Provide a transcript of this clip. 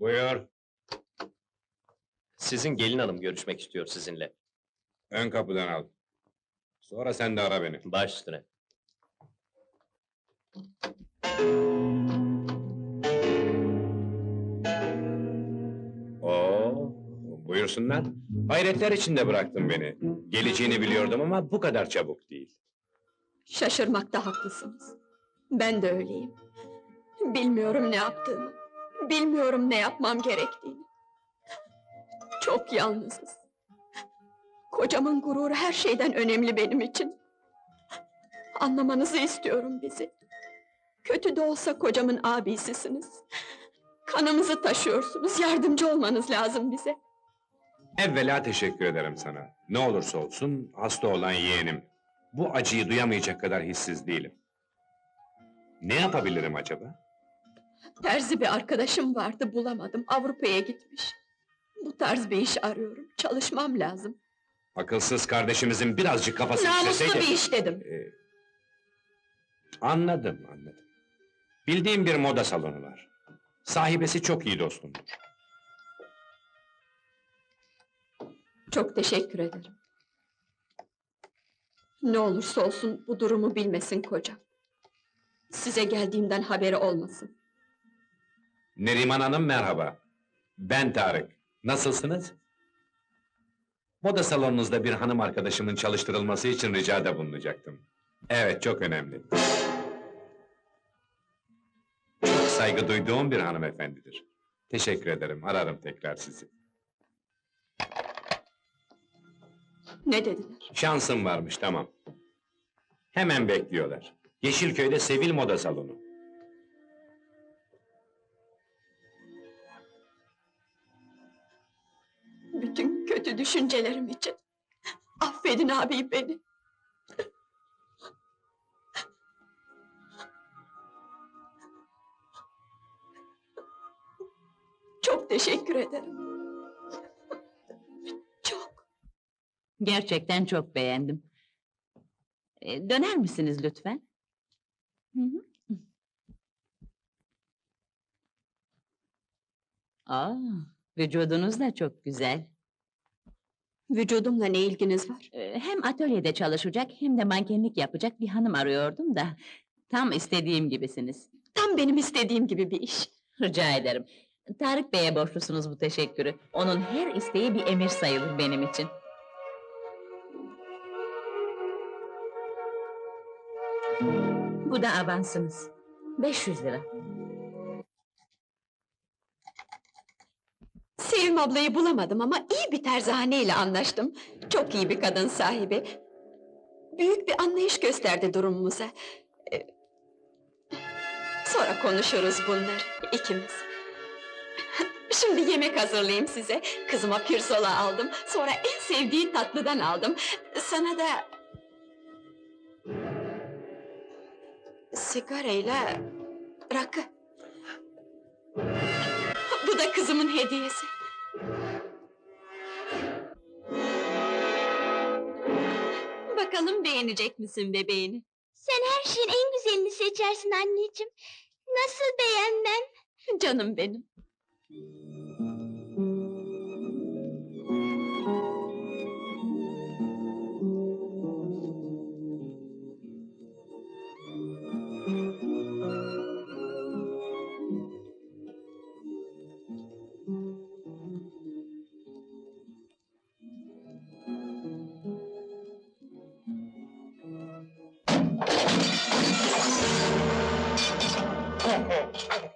Buyur. Sizin gelin hanım görüşmek istiyor sizinle. Ön kapıdan al. Sonra sen de ara beni. Baş üstüne. Oo, buyursunlar. Hayretler içinde bıraktın beni. Geleceğini biliyordum ama bu kadar çabuk değil. Şaşırmakta haklısınız. Ben de öyleyim. Bilmiyorum ne yaptığımı. Bilmiyorum ne yapmam gerektiğini. Çok yalnızız. Kocamın gururu her şeyden önemli benim için. Anlamanızı istiyorum bizi. Kötü de olsa kocamın abisisiniz. Kanımızı taşıyorsunuz, yardımcı olmanız lazım bize. Evvela teşekkür ederim sana. Ne olursa olsun hasta olan yeğenim. Bu acıyı duyamayacak kadar hissiz değilim. Ne yapabilirim acaba? Terzi bir arkadaşım vardı, bulamadım. Avrupa'ya gitmiş. Bu tarz bir iş arıyorum. Çalışmam lazım. Akılsız kardeşimizin birazcık kafası Namuslu işleseydi... bir iş dedim. Ee, anladım, anladım. Bildiğim bir moda salonu var. Sahibesi çok iyi dostumdur. Çok teşekkür ederim. Ne olursa olsun bu durumu bilmesin kocam. Size geldiğimden haberi olmasın. Neriman Hanım merhaba. Ben Tarık. Nasılsınız? Moda salonunuzda bir hanım arkadaşımın çalıştırılması için ricada bulunacaktım. Evet, çok önemli. Çok saygı duyduğum bir hanımefendidir. Teşekkür ederim, ararım tekrar sizi. Ne dediler? Şansım varmış, tamam. Hemen bekliyorlar. Yeşilköy'de Sevil Moda Salonu. Kötü düşüncelerim için. Affedin abi beni. Çok teşekkür ederim. Çok. Gerçekten çok beğendim. Ee, döner misiniz lütfen? Hı hı. Aa, vücudunuz da çok güzel. Vücudumla ne ilginiz var? Ee, hem atölyede çalışacak hem de mankenlik yapacak bir hanım arıyordum da... ...tam istediğim gibisiniz. Tam benim istediğim gibi bir iş. Rica ederim. Tarık Bey'e borçlusunuz bu teşekkürü. Onun her isteği bir emir sayılır benim için. Bu da avansınız. 500 lira. Sevim ablayı bulamadım ama iyi bir terzihaneyle anlaştım. Çok iyi bir kadın sahibi. Büyük bir anlayış gösterdi durumumuza. Ee, Sonra konuşuruz bunları ikimiz. Şimdi yemek hazırlayayım size. Kızıma pirzola aldım. Sonra en sevdiği tatlıdan aldım. Sana da... Sigarayla rakı. Bu da kızımın hediyesi. Bakalım beğenecek misin bebeğini? Sen her şeyin en güzelini seçersin anneciğim. Nasıl beğenmem? Canım benim.